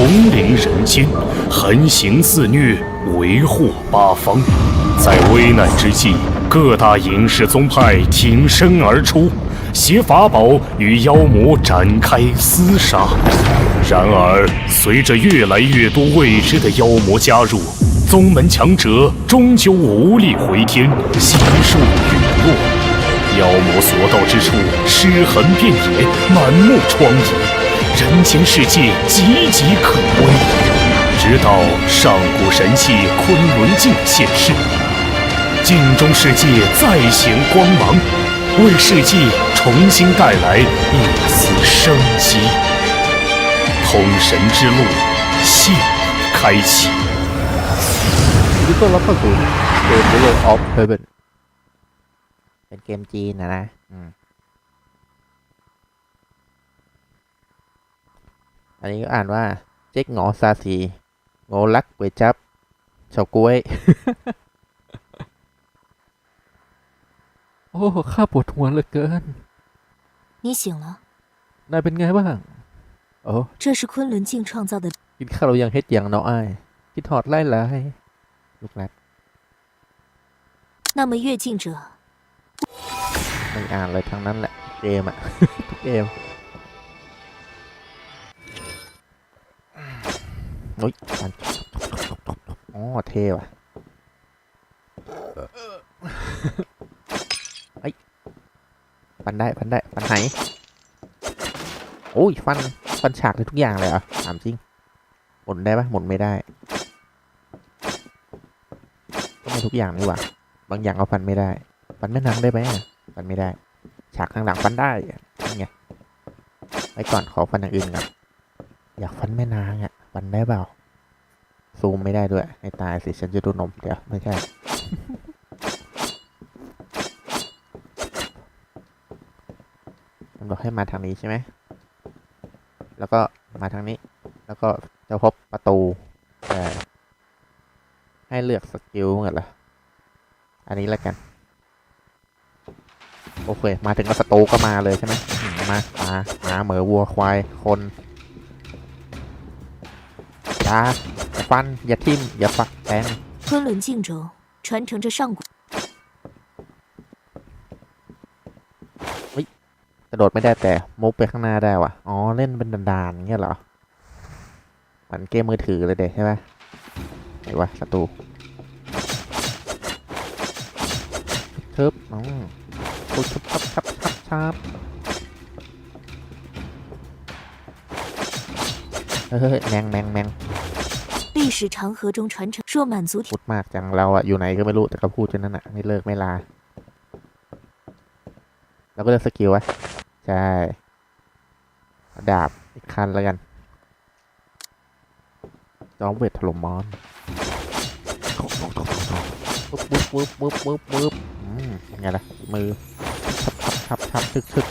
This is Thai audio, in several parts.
统领人间，横行肆虐，为祸八方。在危难之际，各大隐士宗派挺身而出，携法宝与妖魔展开厮杀。然而，随着越来越多未知的妖魔加入，宗门强者终究无力回天，悉数陨落。妖魔所到之处，尸横遍野，满目疮痍，人间世界岌岌可危。直到上古神器昆仑镜现世。镜中世界再现光芒，为世界重新带来一丝生机。通神之路现已开启。 ยินดีต้อนรับเข้าสู่เกม World of Heaven เป็นเกมจีนนะนะอืม อันนี้ก็อ่านว่า เจ๊กหงอซาซีโงลักก๋วยจับเฉาก้วย โอ้ ข้าปวดหัวเหลือเกิน 你醒了， นายเป็นไงบ้าง โอ้ 这是昆仑镜创造的。 กินข้าวเรายังเฮ็ดยังเนาะอ้ายคิดถอดไล่ไล่ลูกหลัด 那么月镜者 ไม่อ่านเลยทั้งนั้นแหละ เกมอะ ทุกเกม โอ้ยฟันอ๋อเท่ว่ะไอ้ฟันได้ฟันได้ฟันไหโอ้ยฟันฟันฉากเลยทุกอย่างเลยเหรอะถามจริงหมุนได้ปะหมุนไม่ได้ก็ไม่ทุกอย่างนี่หว่าบางอย่างเอาฟันไม่ได้ ฟันแม่นางได้ไหมฟันไม่ได้ ฉากข้างหลังฟันได้นี่ไงไว้ก่อนขอฟันอย่างอื่นก่อนอยากฟันแม่นางอะ ฟันได้เปล่า ซูมไม่ได้ด้วยในตายสิฉันจะดูนม เดี๋ยว ไม่ใช่มันบอกให้มาทางนี้ใช่ไหม แล้วก็มาทางนี้ แล้วก็จะพบประตูแต่ให้เลือกสกิลเหมือนเหรอ อันนี้แล้วกัน โอเค มาถึงก็สตูก็มาเลยใช่ไหมมา มาหมา เหมือวัวควาย คน อย่าอย่าฟัน อย่าทิ่ม อย่าฝักแทง 昆仑镜轴传承着上古 กระโดดไม่ได้แต่มุกไปข้างหน้าได้ว่ะ อ๋อ เล่นเป็นดานๆอย่างเงี้ยเหรอเหมือนเกมมือถือเลยเด็ใช่ไหมไหนวะศัตรูทึบอ๋อปุ๊บชับชับชับชับชับเฮ้ยแมงแมงแมง 历史长河中传承，若满足体 พูดมากจังเราอะอยู่ไหนก็ไม่รู้แต่ก็พูดจนนั้นอะไม่เลิกไม่ลาเราก็เลือกสกิลไว้ใช่ดาบอีกคันแล้วกันจอมเวทถล่มมอนปุ๊บปุ๊บปุ๊บปุ๊บปุ๊บปุ๊บอืมยังไงล่ะมือชับชับชับชับชึกชึก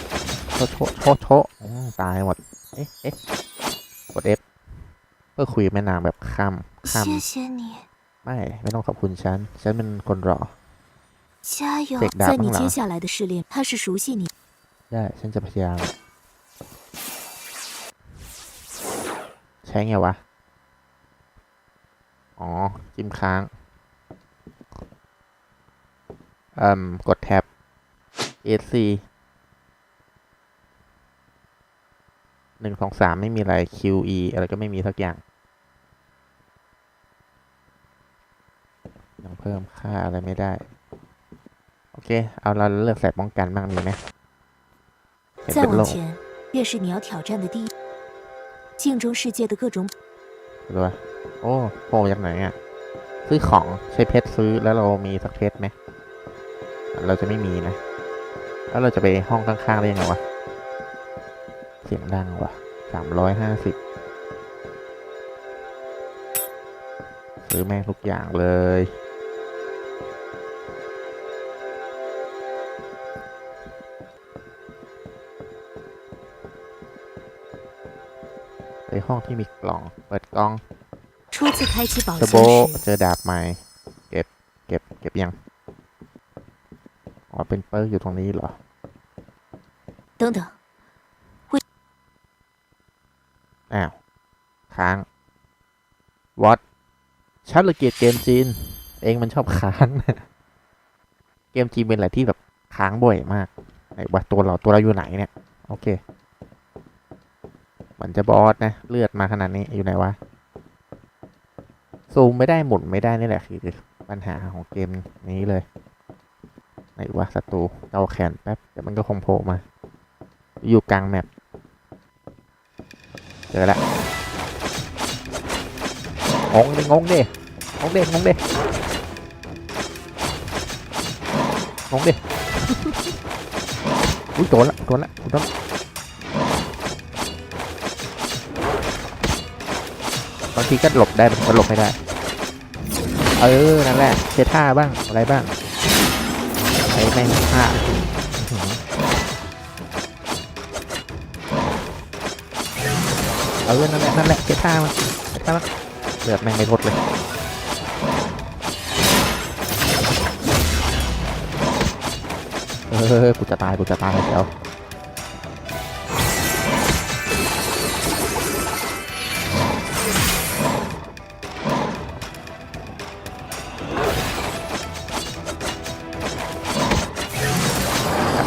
โชะโชะโชะโชะอืมตายหมด เอ๊ะเอ๊ะกด F ก็คุยแม่นางแบบคำามไม่ไม่ต้องขอบคุณฉัน ฉันเป็นคนรอเสกดาบข้างหลังได้ฉันจะพยายามใช้ไงวะ อ๋อ จิ้มค้างอ่มกดแท็บ SC หนึ่งสองสามไม่มีอะไร QE อะไรก็ไม่มีสักอย่าง ยังเพิ่มค่าอะไรไม่ได้ โอเค เอาเราเลือกใส่ป้องกันบ้างมีไหมเห็น 再 เป็นโล 往 ก 前便是你要挑战的第一。镜中世界的各种 ดูว่าโอ้โผล่จากไหนอ่ะ ซื้อของใช้เพชรซื้อแล้วเรามีสักเพชรไหม เราจะไม่มีนะ แล้วเราจะไปห้องข้างๆได้ยังไงวะ เสียงดังว่ะสามร้อยห้าสิบซื้อแม่งทุกอย่างเลย ไปห้องที่มีกล่อง เปิดกล่อง 初次开启宝 เทอร์โบ 箱时， เจอดาบใหม่ เก็บ เก็บ เก็บยัง อ๋อ เป็นเปิร์กอยู่ตรงนี้เหรอ 等等， อ้าว ค้าง วอตฉันเลยเกลียดเกมจีน เองมันชอบค้าง เกมจีนเป็นอะไรที่แบบค้างบ่อยมากไหนว่าตัวเราตัวเราอยู่ไหนเนี่ย โอเค มันจะบอสนะ เลือดมาขนาดนี้อยู่ไหนวะ ซูมไม่ได้หมุนไม่ได้นี่แหละคือปัญหาของเกมนี้เลย ไหนวะศัตรูเราแขนแป๊บเดี๋ยวมันก็คงโผล่มา อยู่กลางแมปเจอละงงดิงงดิงงดิงงดิงงดิอุ้ยโดนละโดนละโดนละางทีก็หลบได้บางทีก็หลบไม่ได้ เออ นั่นแหละเทท่าบ้างอะไรบ้างไอ้แม่ท่าเออ นั่นแหละ นั่นแหละเทท่ามันเทท่ามันเลือดแม่งไม่ทดเลยเออกูจะตายกูจะตายเดี๋ยว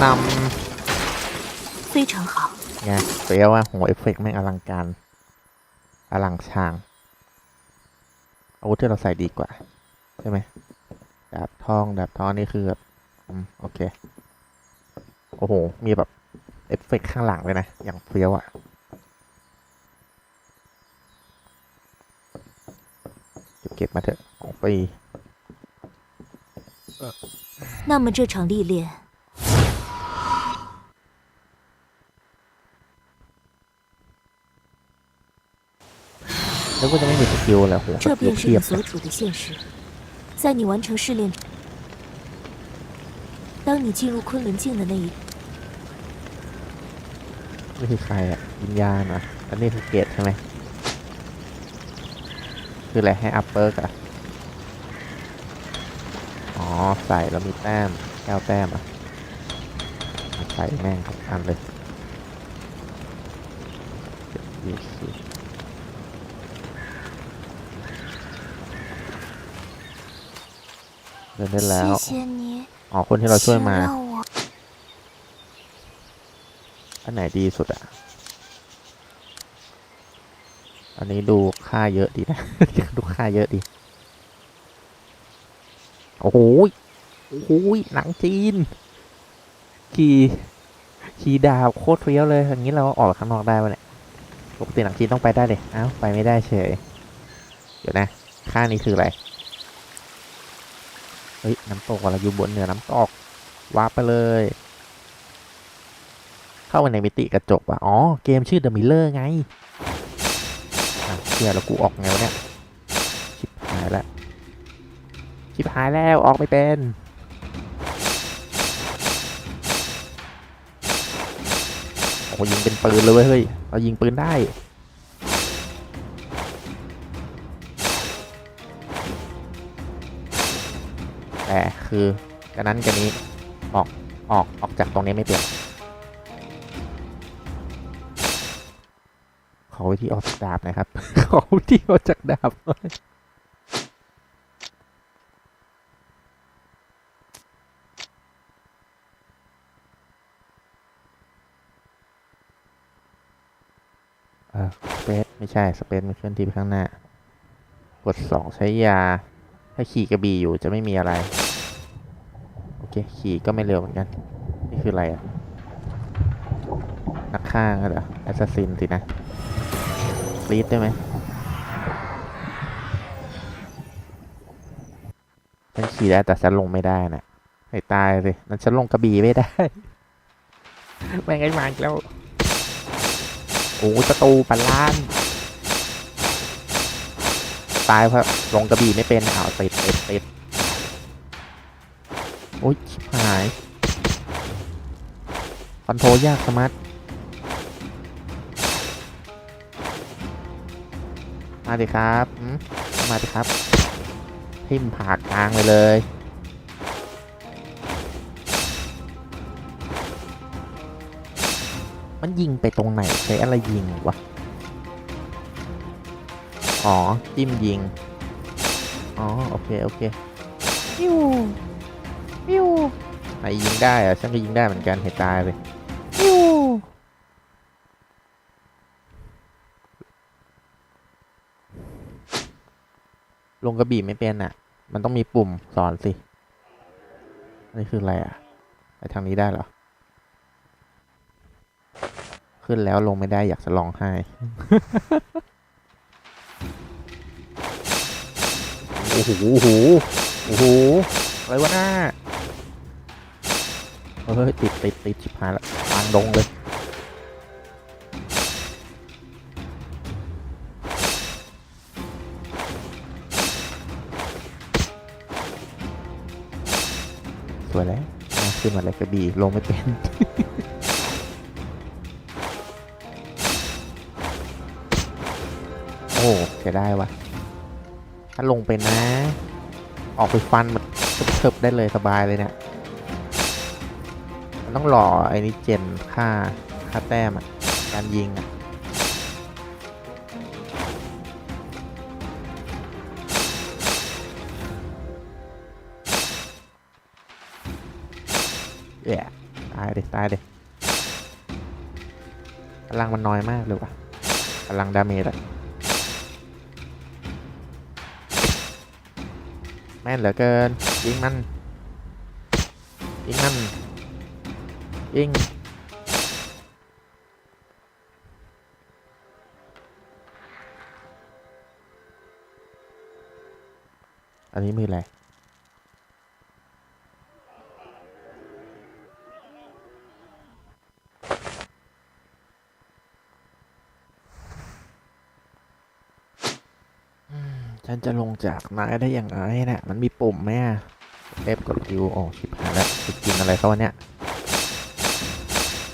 นำ 非常好， ไงเฟี้ยวอะหัวเอฟเฟกต์แม่งอลังการ อลังชางอาวุธที่เราใส่ดีกว่า ใช่ไหมดาบทองดาบทองนี่คือแบบอืมโอเค โอ้โห มีแบบเอฟเฟกต์ข้างหลังเลยนะ อย่างเฟี้ยวอะเก็บเก็บมาเถอะของฟรี 那么这场历练 แล้วก็จะไม่มีสกิลแล้วโหส 这 กิล 便是 เทีย 你 บ 所处的现实。在你完成试炼，当你进入昆仑镜的那一， นี่คือใครอะวิญญาณเหรออันนี้คือเกตใช่ไหมคืออะไรให้อัพเปอร์อะอ๋อ ใส่แล้วมีแต้มแก้วแต้มอ่ะใส่แม่งทุกอันเลย เดินได้แล้วอ๋อคนที่เราช่วยมา อันไหนดีสุดอะ อันนี้ดูค่าเยอะดีนะ ดูค่าเยอะดี โอ้โหโอ้โหหนังจีน ขี่ขี่ดาวโคตรเฟี้ยวเลยอย่างนี้เราออกข้างนอกได้ไหมเนี่ยปกติหนังจีนต้องไปได้เลยเอ้าไปไม่ได้เฉย เดี๋ยวนะ ค่านี้คืออะไร เฮ้ยน้ำตกอะไรอยู่บนเหนือน้ำตกว้าไปเลย เข้าไปในมิติกระจกว่ะอ๋อ เกมชื่อ The Miller ไงเชี่ยแล้วกูออกไงวะเนี่ยชิบหายแล้วชิบหายแล้วออกไม่เป็นโอ้ยิงเป็นปืนเลยเฮ้ยเรายิงปืนได้ แต่คือกันนั้นกันนี้ออกออกออกจากตรงนี้ไม่เปลี่ยนขอวิธีออกจากดาบนะครับ ขอวิธีออกจากดาบหน่อยเออสเปซไม่ใช่สเปซมันเคลื่อนที่ไปข้างหน้า กดสองใช้ยา ถ้าขี่กระบี่อยู่จะไม่มีอะไร เคขี่ก็ไม่เร็วเหมือนกัน นี่คืออะไรอะนักฆ่าเหรอแอสซัสซินสินะรีดได้ไหมฉันขี่ได้แต่ฉันลงไม่ได้นะให้ตายสินั้นฉันลงกระบี่ไม่ได้แม่งไอ้มาอีกแล้ว โอ้ประตูปันล้าน ตายเพราะลงกระบี่ไม่เป็นอ้าวติดติดติด โอ้ยชิบหายคอนโทรยากสมาร์ทมาดิครับมาดิครับ ทิมผ่ากลางไปเลยมันยิงไปตรงไหนใช้อะไรยิงวะ อ๋อ จิ้มยิง อ๋อ โอเค โอเค วปิ้วไหนยิงได้อะฉันก็ยิงได้เหมือนกันเห็นตายเลยปิ้วลงกระบี่ไม่เป็นอะ มันต้องมีปุ่มสอนสิ นี่คืออะไรอะ ไปทางนี้ได้เหรอ ขึ้นแล้วลงไม่ได้อยากจะร้องไห้ โอ้โห โอ้โห โอ้โห อะไรวะหน้า เฮ้ยติดติดติดชิบหายละทางดงเลยสวยแล้วขึ้นมาเลยกระบี่ลงไม่เป็นโอ้เสียได้วะถ้าลงไปนะ ออกไปฟันมันเทิบได้เลยสบายเลยเนี่ย มันต้องหล่อไอ้นี่เจนค่าค่าแต้มอะ การยิงอะแย่ตายเลยตายเลยพลังมันน้อยมากเลยว่ะพลังดาเมจอะแม่นเหลือเกิน ยิงมัน ยิงมัน ยิงอันนี้มืออะไรฉันจะลงจากไม้ได้อย่างไรเนะี่ยมันมีปุ่มไหมอะเอฟกดคิวโอ้ชิบหายแล้วกินอะไรเขาวะเนี่ย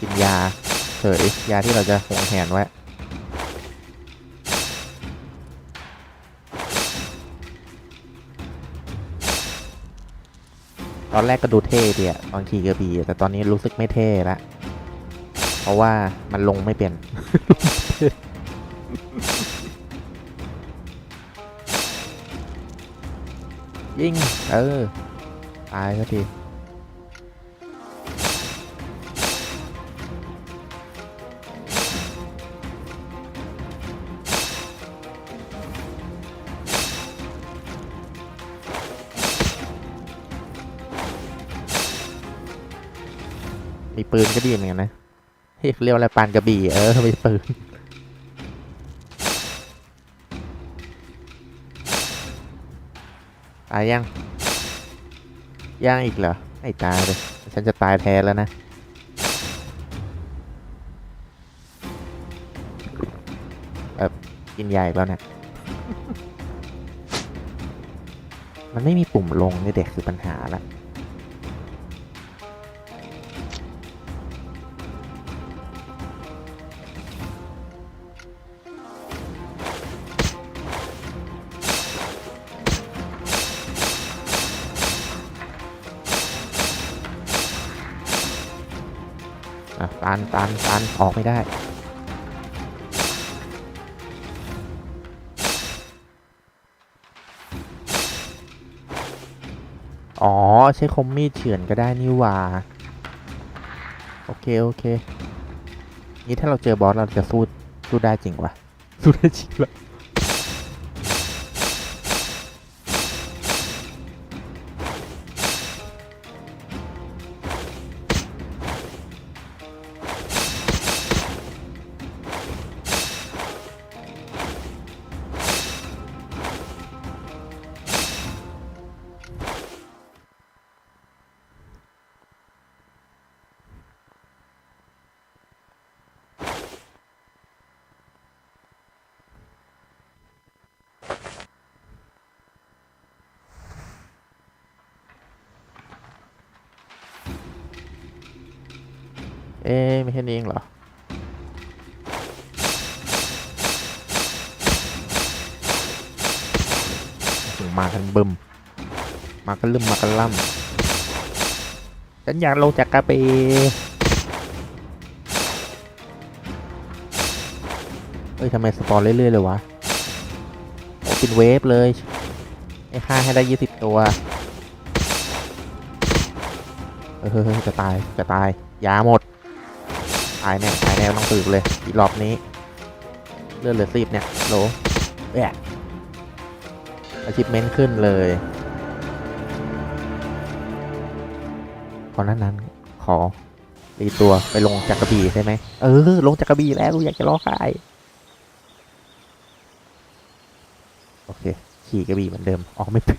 กินยาเฉยยาที่เราจะหวงแหนไว้ตอนแรกก็ดูเท่ดีอะตอนขี่กระบี่แต่ตอนนี้รู้สึกไม่เท่ละ เพราะว่ามันลงไม่เป็นยิงเออ ตายสักที ปืนก็ดีเหมือนกันนะเฮ้เรียกว่าอะไรปานกระบี่เออมีปืนตายยังย่างอีกเหรอไม่ตายเลยฉันจะตายแทนแล้วนะแบบกินยาอีกแล้วเนี่ยมันไม่มีปุ่มลงนี่เด็กคือปัญหาละ อะตันตันตันออกไม่ได้อ๋อ ใช้คมมีดเฉือนก็ได้นี่ว่า โอเค โอเค นี่ถ้าเราเจอบอส เราจะสู้สู้ได้จริงวะสู้ได้จริงเหรอ เอ๊ะไม่ใช่นี่เองเหรอ มากันบึมมากันลืมมากันล่ำฉันอยากลงจากกระเปเฮ้ยทำไมสปอนเรื่อย ๆ เลยวะเป็นเวฟเลยให้ฆ่าให้ได้ยี่สิบตัว เออเฮ้ยจะตาย จะตาย ยาหมดายแน่ตายแน่ต้องตื่นเลยอีกรอบนี้เลือดเหลือสิบเนี่ยโหลแอะอาชิพเมนขึ้นเลยขอนั้นนั้นขอรีตัวไปลงจากกระบี่ได้ไหมเออ ลงจากกระบี่แล้วอยากจะร้องไห้โอเค ขี่กระบี่เหมือนเดิม ออกไม่เป็น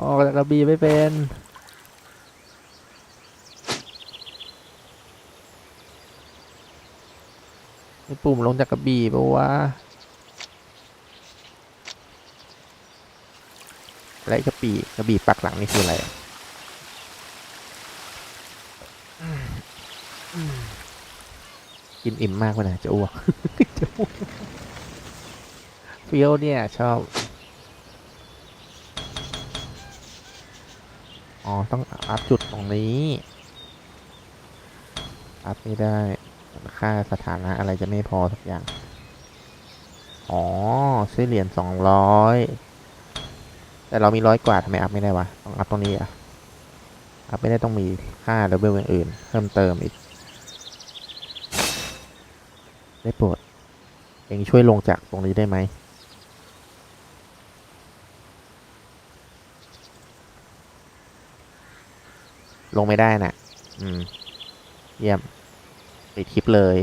ออกจากกระบี่ไม่เป็น ไอ้ปุ่มลงจากกระบี่ปะวะอะไรกระบี่กระบี่ปักหลังนี่คืออะไรอะกินอิ่มมากไปนะจะอ้วกจะอ้วกเฟี้ยวเนี่ยชอบ อ๋อ ต้องอัพจุดตรงนี้ อัพไม่ได้ ค่าสถานะอะไรจะไม่พอสักอย่าง อ๋อ ซื้อเหรียญสองร้อยแต่เรามีร้อยกว่าทำไมอัพไม่ได้วะต้องอัพตรงนี้อะอัพไม่ได้ต้องมีค่าดับเบิลอย่างอื่นเพิ่มเติมอีก ได้โปรดเองช่วยลงจากตรงนี้ได้ไหมลงไม่ได้น่ะ อืม เยี่ยม ปิดคลิปเลย